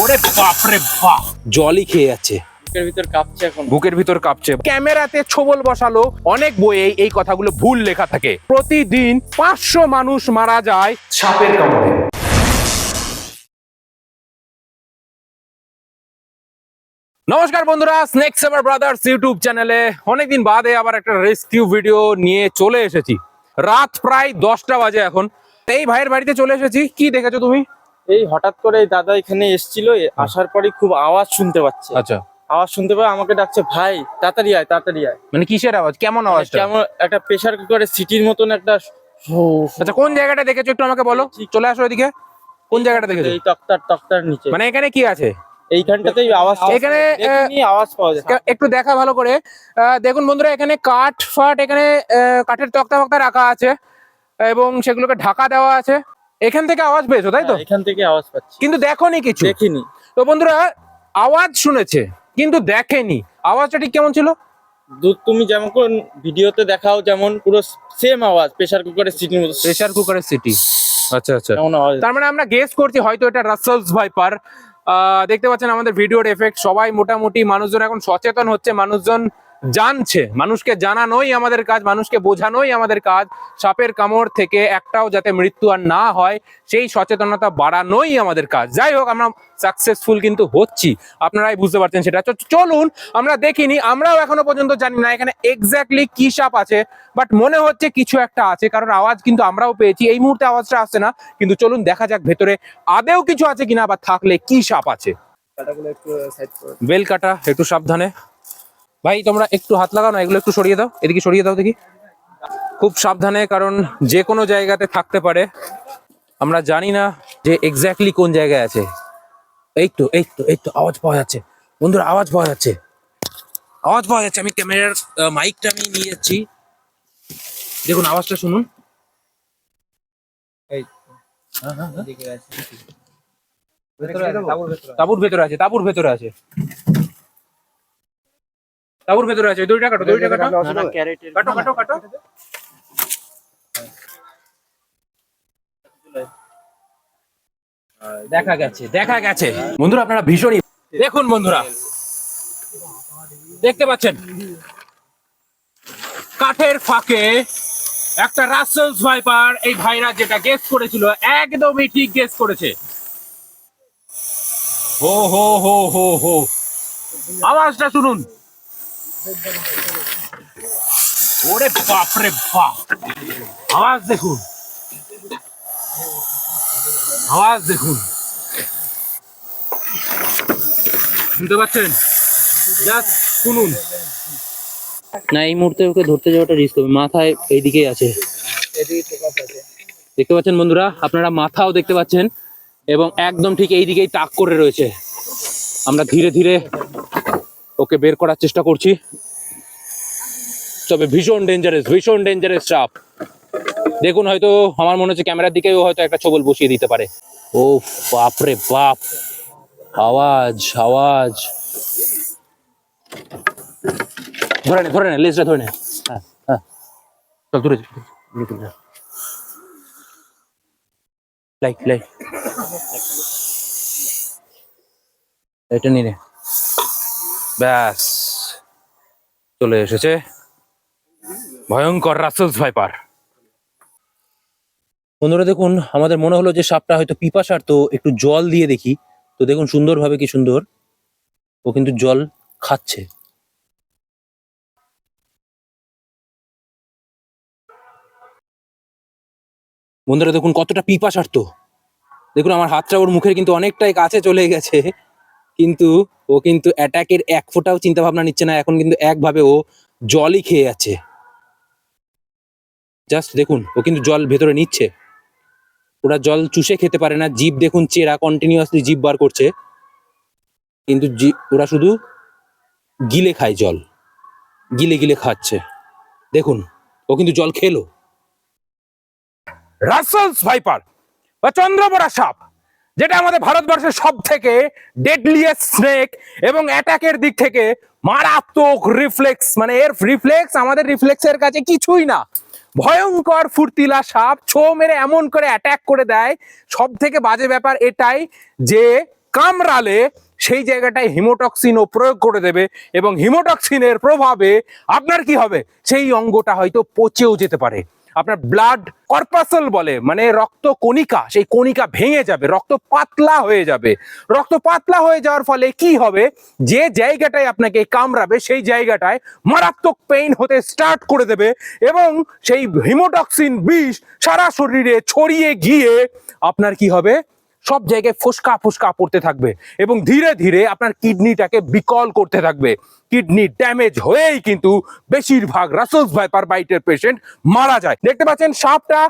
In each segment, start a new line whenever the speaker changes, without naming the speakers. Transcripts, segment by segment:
ওরে বাপরে বাপ। জলই খেয়ে যাচ্ছে।
বুকের ভিতর কাঁপছে এখন।
বুকের ভিতর কাঁপছে। ক্যামেরাতে ছবল বসালো অনেক বইয়ে এই কথাগুলো ভুল লেখা থাকে। প্রতিদিন পাঁচশো মানুষ মারা যায় সাপের কামড়ে। নমস্কার বন্ধুরা স্নেক সেভার ব্রাদার্স ইউটিউব চ্যানেলে অনেকদিন বাদে আবার একটা রেস্কিউ ভিডিও নিয়ে চলে এসেছি। রাত প্রায় দশটা বাজে এখন। এই ভাইয়ের বাড়িতে চলে এসেছি। কি দেখেছ তুমি?
এই হঠাৎ করে দাদা এখানে এসেছিল আসার পরে খুব আওয়াজ শুনতে পাচ্ছে।
আচ্ছা।
আওয়াজ শুনতে পাই আমাকে ডাকছে ভাই তাড়াতাড়ি আয় তাড়াতাড়ি আয়।
মানে কিসের আওয়াজ? কেমন আওয়াজ
কেমন একটা প্রেসার কুকারের সিটির মতন একটা
আচ্ছা কোন জায়গাটা দেখেছ একটু আমাকে বলো? চলে আসো এদিকে। কোন জায়গাটা দেখেছ?
এই তক্তার তক্তার নিচে।
মানে এখানে কি আছে?
এইখানটাতেই আওয়াজ
এখানে,
আওয়াজ পাওয়া যায়।
একটু দেখা ভালো করে। আহ, দেখুন বন্ধুরা এখানে কাঠ ফাট এখানে কাঠের তক্তা ফক্তা রাখা আছে এবং সেগুলোকে ঢাকা দেওয়া আছে। এখান থেকে আওয়াজ পেয়েছ তাই তো?
হ্যাঁ, এখান থেকে আওয়াজ পাচ্ছি।
কিন্তু দেখোনি কিছু।
দেখিনি।
তো বন্ধুরা আওয়াজ শুনেছে কিন্তু দেখেনি। আওয়াজটা ঠিক কেমন ছিল?
তুমি যেমন কোন ভিডিওতে দেখাও যেমন পুরো সেম আওয়াজ প্রেসার কুকারের সিটির মতো
প্রেসার কুকারের সিটি আচ্ছা আচ্ছা। তার মানে আমরা গেস করছি হয়তো এটা রাসেলস ভাইপার দেখতে পাচ্ছেন আমাদের ভিডিওর এফেক্ট সবাই মোটামুটি মানুষজন এখন সচেতন হচ্ছে মানুষজন জানছে মানুষকে জানানোই আমাদের কাজ মানুষকে বোঝানোই আমাদের কাজ। সাপের কামড় থেকে একটাও যাতে মৃত্যু আর না হয় সেই সচেতনতা বাড়ানোই আমাদের কাজ। যাই হোক আমরা সাকসেসফুল কিন্তু হচ্ছি। আপনারাই বুঝতে পারছেন সেটা। চলুন আমরা দেখিনি আমরাও এখনও পর্যন্ত জানি না এখানে এক্স্যাক্টলি কি সাপ আছে বাট মনে হচ্ছে কিছু একটা আছে কারণ আওয়াজ কিন্তু আমরাও পেয়েছি। এই মুহূর্তে আওয়াজটা আসছে না কিন্তু চলুন দেখা যাক ভেতরে আদেও কিছু আছে কিনা বা থাকলে কি সাপ আছে। বেল কাটা একটু সাবধানে। ভাই তোমরা একটু হাত লাগাও না এগুলো একটু সরিয়ে দাও এদিকে সরিয়ে দাও দেখি। খুব সাবধানে কারণ যে কোনো জায়গাতে থাকতে পারে। আমরা জানি না যে এক্স্যাক্টলি কোন জায়গায় আছে। এই তো এই তো এই তো আওয়াজ পাওয়া যাচ্ছে। বন্ধুরা আওয়াজ পাওয়া যাচ্ছে। আওয়াজ পাওয়া যাচ্ছে আমি ক্যামেরার মাইকটা আমি নিয়ে যাচ্ছি। দেখুন আওয়াজটা শুনুন। হ্যাঁ, হ্যাঁ, হ্যাঁ। তাবুর ভেতরে আছে তাবুর ভেতরে আছে। তাবুর ভেতরে আছে দড়িটা কাটো দড়িটা কাটো।
না, না, ক্যারেটের
কাটো কাটো কাটো। দেখা গেছে দেখা গেছে। বন্ধুরা আপনারা ভীষণই দেখুন বন্ধুরা। দেখতে পাচ্ছেন? কাঠের ফাঁকে একটা রাসেলস ভাইপার এই ভাইরা যেটা গেস করেছিল একদমই ঠিক গেস করেছে। হো হো হো হো হো। আওয়াজটা শুনুন। ওরে বাপরে বাপ। আওয়াজ দেখুন। আওয়াজ দেখুন। শুনতে পাচ্ছেন? শুনুন।
না, এই মুহূর্তে ওকে ধরতে যাওয়াটা রিস্ক হবে। মাথায় এইদিকেই আছে। দেখতে পাচ্ছেন বন্ধুরা? আপনারা মাথাও দেখতে পাচ্ছেন। এবং একদম ঠিক এই দিকেই তাক করে রয়েছে। আমরা ধীরে ধীরে ওকে বের করার চেষ্টা করছি। তবে ভীষণ ডেঞ্জারাস ভীষণ ডেঞ্জারাস চাপ দেখুন হয়তো আমার মনে হচ্ছে ক্যামেরার দিকেও হয়তো একটা ছবল বসিয়ে দিতে পারে। ও বাপরে বাপ! আওয়াজ আওয়াজ। ধরে নে ধরে নে, লেজটা ধরে নে। হ্যাঁ হ্যাঁ। চল দূরে লাইট লাইট। এটা নিয়ে
ব্যাস, চলে এসেছে ভয়ঙ্কর রাসেলস ভাইপার
বন্ধুরা, দেখুন, আমাদের মনে হলো যে সাপটা হয়তো পিপাসার, তো একটু জল দিয়ে দেখি। তো দেখুন, সুন্দরভাবে কি সুন্দর। ও কিন্তু জল খাচ্ছে। বন্ধুরা, দেখুন, কতটা পিপাসার্থ দেখুন, আমার হাতটা ওর মুখের কিন্তু অনেকটাই কাছে চলে গেছে। কিন্তু ও কিন্তু অ্যাটাকের এক ফোঁটাও চিন্তা ভাবনা নিচ্ছে না, এখন কিন্তু একভাবে ও জলই খেয়ে যাচ্ছে। জাস্ট দেখুন, ও কিন্তু জল ভেতরে নিচ্ছে। ওরা জল চুষে খেতে পারে না, জীব দেখুন চেরা কন্টিনিউয়াসলি জিভ বার করছে। কিন্তু ওরা শুধু গিলে খায় জল। গিলে গিলে খাচ্ছে। দেখুন, ও কিন্তু জল খেলো।
রাসেলস ভাইপার বা চন্দ্রপড়া সাপ। যেটা আমাদের ভারতবর্ষের সব থেকে ডেডলিয়েস্ট স্নেক এবং অ্যাটাকের দিক থেকে মারাত্মক রিফ্লেক্স মানে এর রিফ্লেক্স আমাদের রিফ্লেক্সের কাছে কিছুই না। ভয়ঙ্কর ফুর্তিলা সাপ ছো মেরে এমন করে অ্যাটাক করে দেয়। সব থেকে বাজে ব্যাপার এটাই যে কামড়ালে সেই জায়গাটায় হিমোটক্সিন ও প্রয়োগ করে দেবে এবং হিমোটক্সিনের প্রভাবে আপনার কি হবে? সেই অঙ্গটা হয়তো পচেও যেতে পারে। আপনার ব্লাড কর্পাসল বলে মানে রক্ত কণিকা, সেই কণিকা ভেঙে যাবে, রক্ত পাতলা হয়ে যাবে। রক্ত পাতলা হয়ে যাওয়ার ফলে কি হবে? যে জায়গাটায় আপনাকে কামড়াবে, সেই জায়গাটায় মারাত্মক পেইন হতে স্টার্ট করে দেবে এবং সেই হিমোটক্সিন বিষ সারা শরীরে ছড়িয়ে গিয়ে আপনার কি হবে? সব জায়গায় ফুসকা ফুসকা পড়তে থাকবে এবং ধীরে ধীরে আপনার কিডনিটাকে বিকল করতে থাকবে। কিডনি ড্যামেজ হয়েই কিন্তু বেশিরভাগ রাসেলস ভাইপার বাইটের পেশেন্ট মারা যায়। দেখতে পাচ্ছেন, সাপটা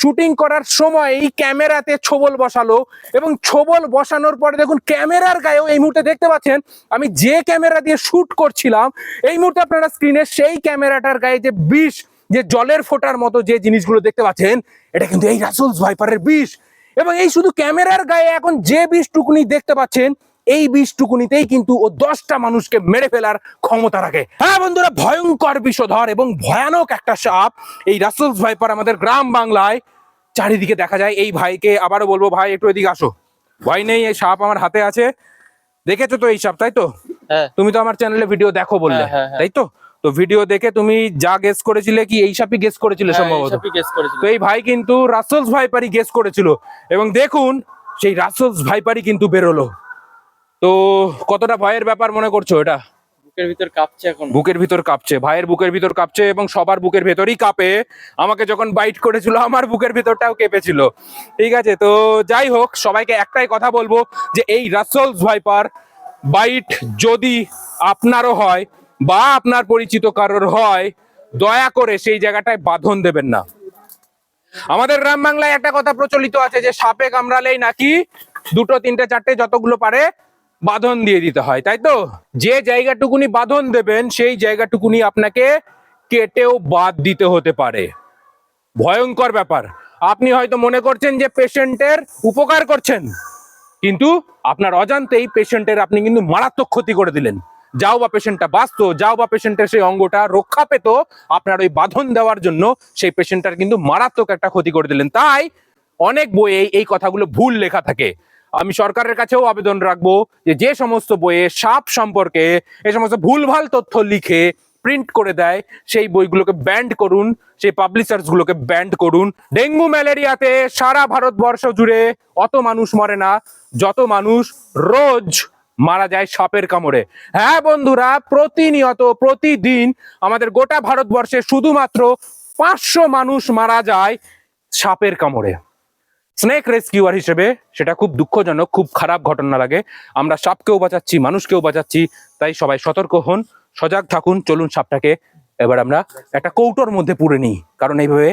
শুটিং করার সময় এই ক্যামেরাতে ছোবল বসালো এবং ছোবল বসানোর পরে দেখুন, ক্যামেরার গায়েও এই মুহূর্তে দেখতে পাচ্ছেন, আমি যে ক্যামেরা দিয়ে শুট করছিলাম, এই মুহূর্তে আপনারা স্ক্রিনে সেই ক্যামেরাটার গায়ে যে বিষ, যে জলের ফোঁটার মতো যে জিনিসগুলো দেখতে পাচ্ছেন, এটা কিন্তু এই রাসেলস ভাইপারের বিষ। এবং এই শুধু ক্যামেরার গায়ে এখন যে বিষটুকুনি দেখতে পাচ্ছেন এই বিষটুকুনিতেই কিন্তু ও দশটা মানুষকে মেরে ফেলার ক্ষমতা রাখে। হ্যাঁ বন্ধুরা ভয়ঙ্কর বিষধর এবং ভয়ানক একটা সাপ এই রাসেলস ভাইপার আমাদের গ্রাম বাংলায়। চারিদিকে দেখা যায় এই ভাইকে আবারও বলব ভাই একটু এদিকে আসো। ভয় নেই এই সাপ আমার হাতে আছে। দেখেছ তো এই সাপ তাই তো?
হ্যাঁ।
তুমি তো আমার চ্যানেলে ভিডিও দেখো বললে
হ্যাঁ, হ্যাঁ।
তাই তো? তো ভিডিও দেখে তুমি যা গেস করেছিলে কি এই সাপই গেস করেছিলে সম্ভবত?
গেস করেছিল।
তো এই ভাই কিন্তু রাসেলস ভাইপারই গেস করেছিল। এবং দেখুন সেই রাসেলস ভাইপারই কিন্তু বেরোলো। তো কতটা ভয়ের ব্যাপার মনে করছ এটা?
বুকের ভিতর কাঁপছে এখন।
বুকের ভিতর কাঁপছে ভাইয়ের বুকের ভিতর কাঁপছে এবং সবার বুকের ভেতরই কাঁপে। আমাকে যখন বাইট করেছিল আমার বুকের ভিতরটাও কেঁপেছিল। ঠিক আছে তো যাই হোক সবাইকে একটাই কথা বলব যে এই রাসেলস ভাইপার বাইট যদি আপনারও হয় বা আপনার পরিচিত কারোর হয়, দয়া করে সেই জায়গাটায় বাঁধন দেবেন না। আমাদের গ্রাম বাংলায় একটা কথা প্রচলিত আছে যে, সাপে কামড়ালেই নাকি দুটো, তিনটে, চারটে যতগুলো পারে বাঁধন দিয়ে দিতে হয়, তাই তো? যে জায়গাটুকুনি বাঁধন দেবেন, সেই জায়গাটুকুনি আপনাকে কেটেও বাদ দিতে হতে পারে। ভয়ঙ্কর ব্যাপার। আপনি হয়তো মনে করছেন যে, পেশেন্টের উপকার করছেন, কিন্তু আপনার অজান্তেই পেশেন্টের আপনি কিন্তু মারাত্মক ক্ষতি করে দিলেন। যাও বা পেশেন্টটা বাঁচতো, যাও বা পেশেন্টের সেই অঙ্গটা রক্ষা পেত, আপনার ওই বাঁধন দেওয়ার জন্য সেই পেশেন্টটার কিন্তু মারাত্মক একটা ক্ষতি করে দিলেন। তাই অনেক বইয়ে এই কথাগুলো ভুল লেখা থাকে। আমি সরকারের কাছেও আবেদন রাখব যে যে সমস্ত বইয়ে সাপ সম্পর্কে, এ সমস্ত ভুলভাল তথ্য লিখে প্রিন্ট করে দেয়, সেই বইগুলোকে ব্যান্ড করুন, সেই পাবলিশার্স গুলোকে ব্যান্ড করুন। ডেঙ্গু ম্যালেরিয়াতে সারা ভারতবর্ষ জুড়ে অত মানুষ মরে না, যত মানুষ রোজ মারা যায় সাপের কামড়ে। হ্যাঁ বন্ধুরা, প্রতিনিয়ত, প্রতিদিন আমাদের গোটা ভারতবর্ষে শুধুমাত্র পাঁচশো মানুষ মারা যায় সাপের কামড়ে। স্নেক রেস্কিউয়ার হিসেবে সেটা খুব দুঃখজনক, খুব খারাপ ঘটনা লাগে। আমরা সাপকেও বাঁচাচ্ছি, মানুষকেও বাঁচাচ্ছি, তাই সবাই সতর্ক হন, সজাগ থাকুন, চলুন সাপটাকে এবার আমরা একটা কৌটোর মধ্যে পুরে নিই, কারণ এইভাবে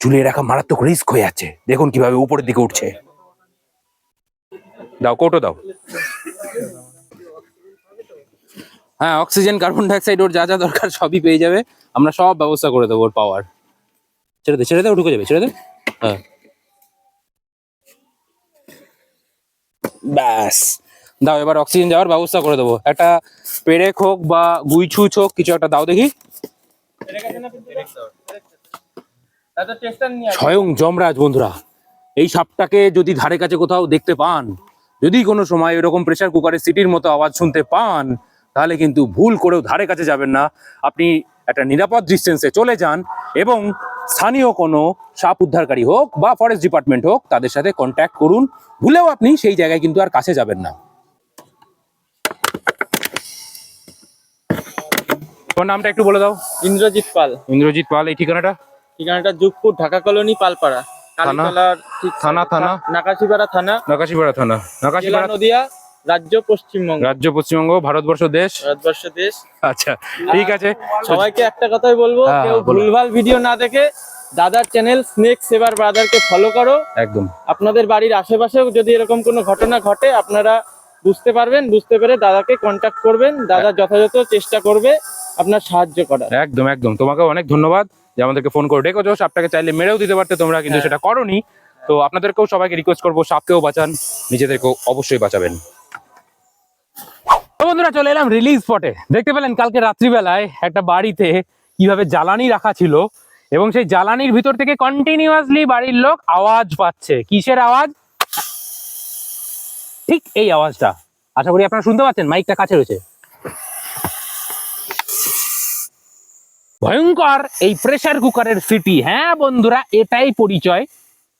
ঝুলিয়ে রাখা মারাত্মক রিস্ক হয়ে যাচ্ছে। দেখুন কীভাবে উপরের দিকে উঠছে। দাও, কৌটো দাও। হ্যাঁ অক্সিজেন কার্বন ডাইঅক্সাইড ওর যা যা দরকার সবই পেয়ে যাবে। আমরা সব ব্যবস্থা করে দেবো ওর পাওয়ার ছেড়ে দে ছেড়ে দে ও ঢুকে যাবে ছেড়ে দে। হ্যাঁ। ব্যাস। দাও এবার অক্সিজেন যাওয়ার ব্যবস্থা করে দেবো। একটা পেরেক হোক বা গুইছুচ হোক কিছু একটা দাও দেখি। স্বয়ং যমরাজ বন্ধুরা এই সাপটাকে যদি ধারে কাছে কোথাও দেখতে পান যদি কোনো সময় এরকম প্রেসার কুকারের সিটির মতো আওয়াজ শুনতে পান তাহলে কিন্তু ভুল করেও ধারে কাছে যাবেন না। আপনি একটা নিরাপদ ডিস্টেন্সে চলে যান এবং স্থানীয় কোনো সাপ উদ্ধারকারী হোক বা ফরেস্ট ডিপার্টমেন্ট হোক তাদের সাথে কন্ট্যাক্ট করুন। ভুলেও আপনি সেই জায়গায় কিন্তু আর কাছে যাবেন না। তোমার নামটা একটু বলে দাও।
ইন্দ্রজিৎ পাল।
ইন্দ্রজিৎ পাল এই ঠিকানাটা?
ঠিকানাটা যুগপুর ঢাকা কলোনি পালপাড়া। কালীতলার ঠিক
থানা, থানা?
নাকাশিপাড়া থানা।
নাকাশিপাড়া থানা।
জেলা
নাকাশিপাড়া
নদিয়া রাজ্য পশ্চিমবঙ্গ।
রাজ্য পশ্চিমবঙ্গ ভারতবর্ষ দেশ?
ভারতবর্ষ দেশ।
আচ্ছা ঠিক আছে।
সবাইকে একটা কথাই বলব
হ্যাঁ,
কেউ ভুলভাল ভিডিও না দেখে দাদার চ্যানেল স্নেক সেবার ব্রাদারকে ফলো করো।
একদম।
আপনাদের বাড়ির আশেপাশেও যদি এরকম কোনো ঘটনা ঘটে আপনারা বুঝতে পারবেন বুঝতে পেরে দাদাকে কন্ট্যাক্ট করবেন। দাদা যথাযথ চেষ্টা করবে আপনার সাহায্য করার।
একদম একদম। তোমাকে অনেক ধন্যবাদ। যে আমাদেরকে ফোন করে ডেকেছো সাপটাকে চাইলে মেরেও দিতে পারতে তোমরা কিন্তু
হ্যাঁ।
সেটা করনি। তো আপনাদেরকেও সবাইকে রিকোয়েস্ট করব সাপকেও বাঁচান নিজেদেরকেও অবশ্যই বাঁচাবেন। তো বন্ধুরা চলে এলাম রিলিজ স্পটে দেখতে পেলেন কালকে রাত্রিবেলায় একটা বাড়িতে কীভাবে জ্বালানি রাখা ছিল এবং সেই জ্বালানির ভিতর থেকে কন্টিনিউয়াসলি বাড়ির লোক আওয়াজ পাচ্ছে। কিসের আওয়াজ? ঠিক এই আওয়াজটা। আশা করি আপনারা শুনতে পাচ্ছেন মাইকটা কাছে রয়েছে। ভয়ঙ্কর এই প্রেসার কুকারের সিটি হ্যাঁ বন্ধুরা, এটাই পরিচয়।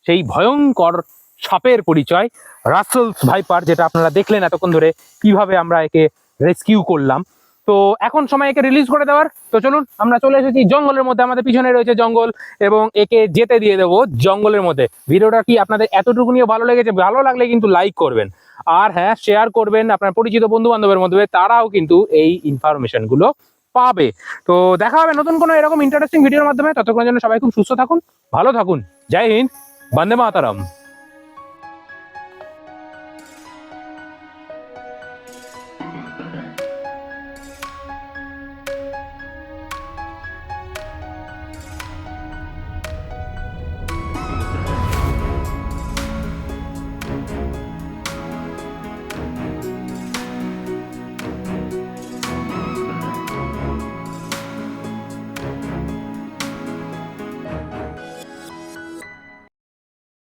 সেই ভয়ঙ্কর সাপের পরিচয়। রাসেলস ভাইপার যেটা আপনারা দেখলেন এতক্ষণ ধরে কীভাবে আমরা একে রেস্কিউ করলাম। তো এখন সময় একে রিলিজ করে দেওয়ার। তো চলুন, আমরা চলে এসেছি জঙ্গলের মধ্যে। আমাদের পিছনে রয়েছে জঙ্গল এবং একে যেতে দিয়ে দেবো জঙ্গলের মধ্যে। ভিডিওটা কি আপনাদের এতটুকু নিয়ে ভালো লেগেছে? ভালো লাগলে কিন্তু লাইক করবেন। আর হ্যাঁ শেয়ার করবেন আপনার পরিচিত বন্ধু বান্ধবের মধ্যে। তারাও কিন্তু এই ইনফরমেশনগুলো পাবে। তো দেখা হবে নতুন কোনো এরকম ইন্টারেস্টিং ভিডিওর মাধ্যমে। ততক্ষণের জন্য সবাই খুব সুস্থ থাকুন, ভালো থাকুন। জয় হিন্দ, বন্দে মাতারাম।